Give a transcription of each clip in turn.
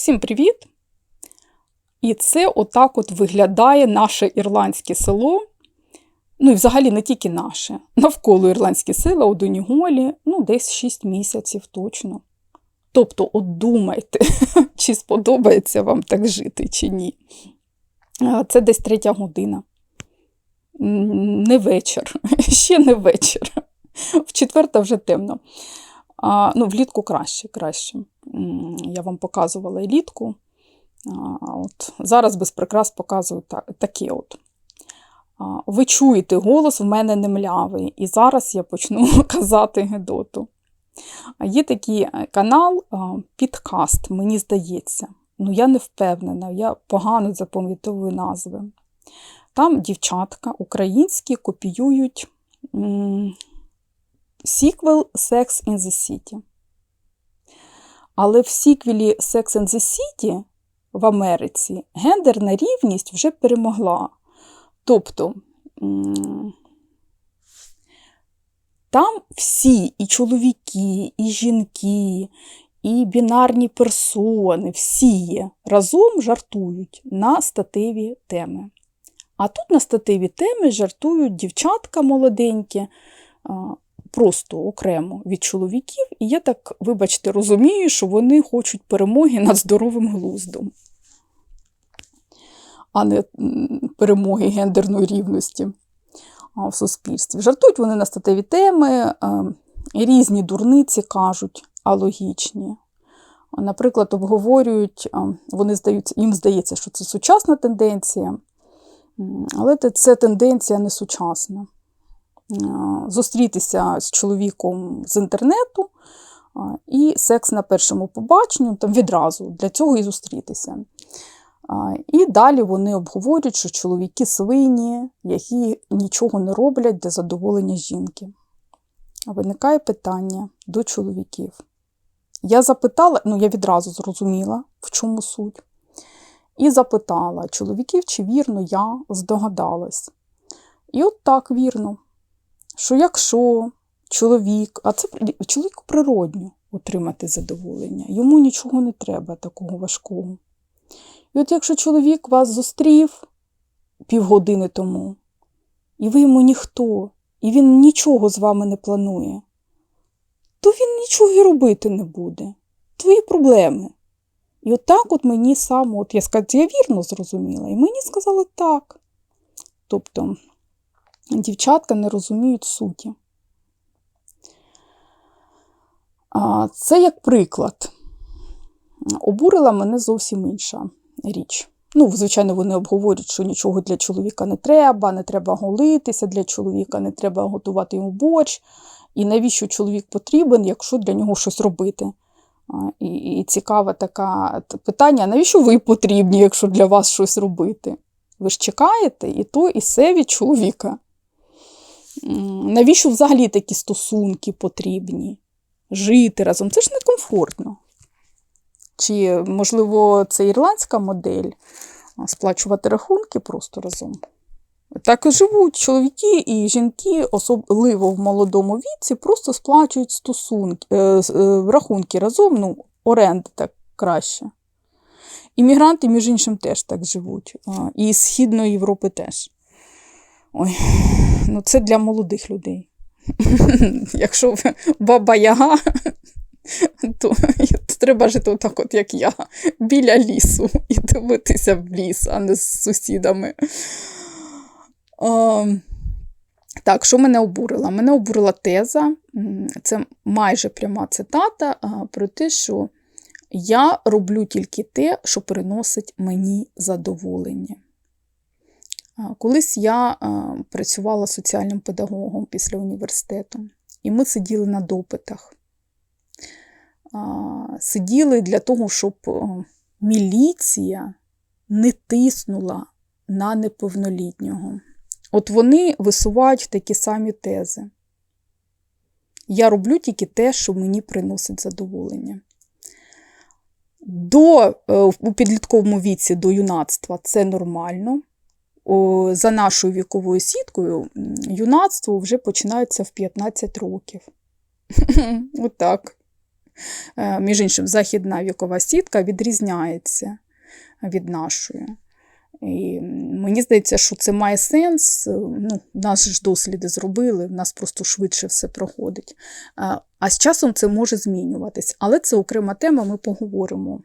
Всім привіт! І це отак от виглядає наше ірландське село. Ну і взагалі не тільки наше. Навколо ірландське села у Доніголі, ну, десь 6 місяців точно. Тобто, от думайте, чи сподобається вам так жити, чи ні. Це десь третя година. Не вечір, ще не вечір. В четверта вже темно. Ну, влітку краще, краще. Я вам показувала елітку. А, от, зараз без прикрас показую та, таке от. Ви чуєте, голос в мене не млявий, і зараз я почну казати Гедоту. Є такий е, канал Підкаст, мені здається. Ну, я не впевнена, я погано запам'ятовую назви. Там дівчатка українські копіюють сіквел Sex in the City. Але в сіквелі Sex and the City в Америці гендерна рівність вже перемогла. Тобто там всі і чоловіки, і жінки, і бінарні персони, всі є, разом жартують на статеві теми. А тут на статеві теми жартують дівчатка молоденькі, просто окремо від чоловіків. І я так, вибачте, розумію, що вони хочуть перемоги над здоровим глуздом, а не перемоги гендерної рівності в суспільстві. Жартують вони на статеві теми, різні дурниці кажуть, а логічні. Наприклад, обговорюють, вони здаються, їм здається, що це сучасна тенденція, але це тенденція не сучасна. А, Зустрітися з чоловіком з інтернету і секс на першому побаченню там відразу для цього і зустрітися. І далі вони обговорюють, що чоловіки свині, які нічого не роблять для задоволення жінки. Виникає питання до чоловіків. Я запитала, ну я відразу зрозуміла, в чому суть. І запитала чоловіків, чи вірно я здогадалась. І от так вірно, що якщо чоловік, а це чоловіку природньо отримати задоволення, йому нічого не треба такого важкого. І от якщо чоловік вас зустрів півгодини тому, і ви йому ніхто, і він нічого з вами не планує, то він нічого і робити не буде. Твої проблеми. І от от мені саме, от я сказала, я вірно зрозуміла, і мені сказали так. Тобто дівчатка не розуміють суті. Це як приклад. Обурила мене зовсім інша річ. Ну, звичайно, вони обговорюють, що нічого для чоловіка не треба, не треба голитися для чоловіка, не треба готувати йому борщ. І навіщо чоловік потрібен, якщо для нього щось робити? І, і цікаве таке питання: навіщо ви потрібні, якщо для вас щось робити? Ви ж чекаєте і то, і все від чоловіка. Навіщо взагалі такі стосунки потрібні? Жити разом це ж некомфортно. Чи, можливо, це ірландська модель сплачувати рахунки просто разом. Так і живуть чоловіки і жінки, особливо в молодому віці, просто сплачують стосунки, е, е, рахунки разом, ну, оренди так краще. Іммігранти, між іншим, теж так живуть. І з Східної Європи теж. Ой, ну це для молодих людей. Якщо ви баба Яга, то треба жити отак, от, як я, біля лісу і дивитися в ліс, а не з сусідами. А, так, що мене обурило? Мене обурила теза, це майже пряма цитата про те, що я роблю тільки те, що приносить мені задоволення. Колись я працювала соціальним педагогом після університету, і ми сиділи на допитах. Сиділи для того, щоб міліція не тиснула на неповнолітнього. От вони висувають такі самі тези. Я роблю тільки те, що мені приносить задоволення. До, е, у підлітковому віці до юнацтва це нормально. За нашою віковою сіткою юнацтво вже починається в 15 років. Отак. Е, Між іншим, західна вікова сітка відрізняється від нашої. І мені здається, що це має сенс. Ну, нас ж досліди зробили, в нас просто швидше все проходить. А- з часом це може змінюватись. Але це окрема тема, ми поговоримо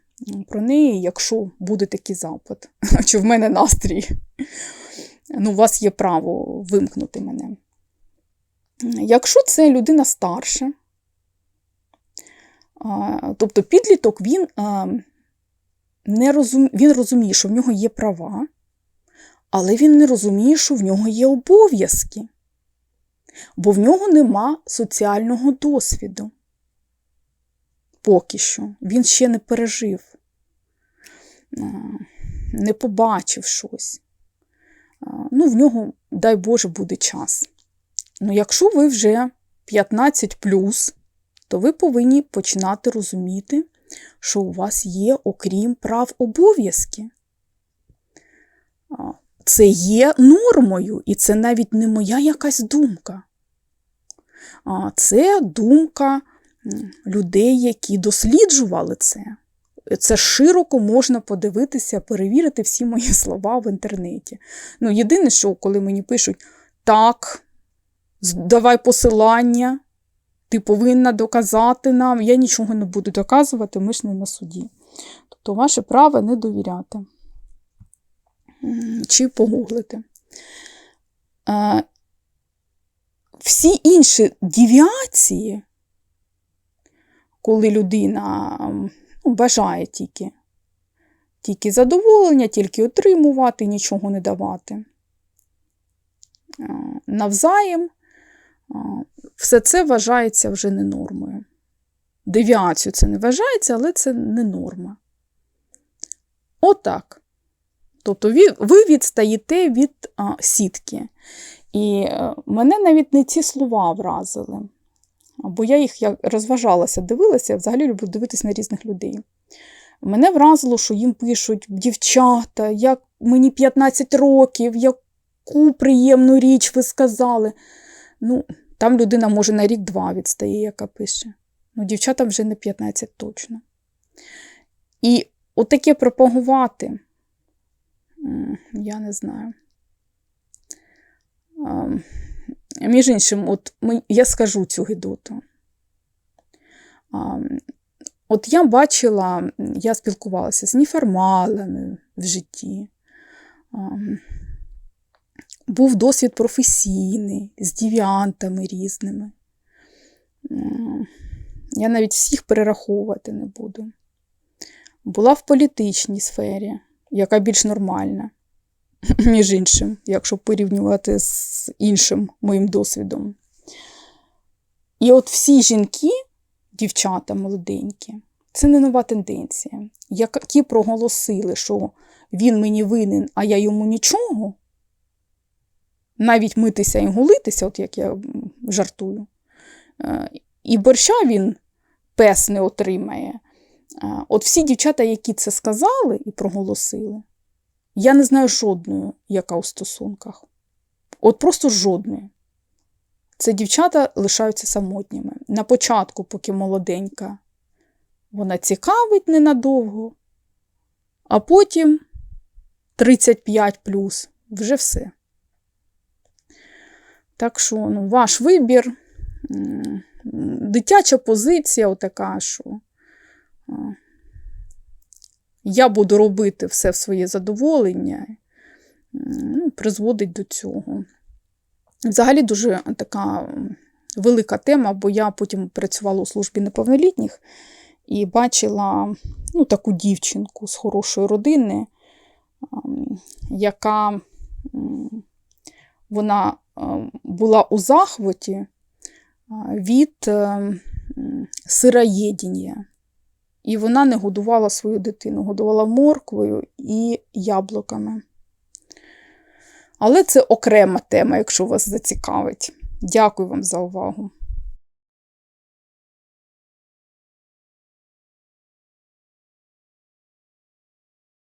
про неї, якщо буде такий запит. Чи в мене настрій? Ну, у вас є право вимкнути мене. Якщо це людина старша, тобто підліток, він, не розум... він розуміє, що в нього є права, але він не розуміє, що в нього є обов'язки, бо в нього нема соціального досвіду. Поки що. Він ще не пережив, не побачив щось. Ну, в нього, дай Боже, буде час. Ну, якщо ви вже 15 то ви повинні починати розуміти, що у вас є, окрім прав, обов'язки. Це є нормою, і це навіть не моя якась думка. Це думка людей, які досліджували це. Це широко можна подивитися, перевірити всі мої слова в інтернеті. Ну, єдине, що коли мені пишуть так, давай посилання, ти повинна доказати нам. Я нічого не буду доказувати, ми ж не на суді. Тобто, ваше право не довіряти. Чи погуглити. Е, Всі інші девіації, коли людина ну, бажає тільки, тільки задоволення, тільки отримувати, нічого не давати. Е, Навзаєм все це вважається вже не нормою. Девіацію це не вважається, але це не норма. Отак. Тобто ви, відстаєте від а, сітки. І е, мене навіть не ці слова вразили. Бо я їх як розважалася, дивилася, я взагалі люблю дивитися на різних людей. Мене вразило, що їм пишуть дівчата, як мені 15 років, яку приємну річ ви сказали. Ну, там людина може на рік-два відстає, яка пише. Ну, дівчатам вже не 15 точно. І отаке пропагувати, я не знаю. Ем, Між іншим, от я скажу цю гидоту. Ем, От я бачила, я спілкувалася з неформалами в житті. Був досвід професійний, з девіантами різними. Я навіть всіх перераховувати не буду. Була в політичній сфері, яка більш нормальна, між іншим, якщо порівнювати з іншим моїм досвідом. І от всі жінки, дівчата молоденькі, це не нова тенденція. Які проголосили, що він мені винен, а я йому нічого, навіть митися і голитися, от як я жартую, е, і борща він пес не отримає. Е, От всі дівчата, які це сказали і проголосили, я не знаю жодної, яка у стосунках. От просто жодної. Це дівчата лишаються самотніми. На початку, поки молоденька, вона цікавить ненадовго, а потім 35 вже все. Так що, ну, ваш вибір, дитяча позиція отака, що я буду робити все в своє задоволення, ну, призводить до цього. Взагалі дуже така велика тема, бо я потім працювала у службі неповнолітніх і бачила ну, таку дівчинку з хорошої родини, яка вона була у захваті від ем, сироєдіння. І вона не годувала свою дитину, годувала морквою і яблуками. Але це окрема тема, якщо вас зацікавить. Дякую вам за увагу.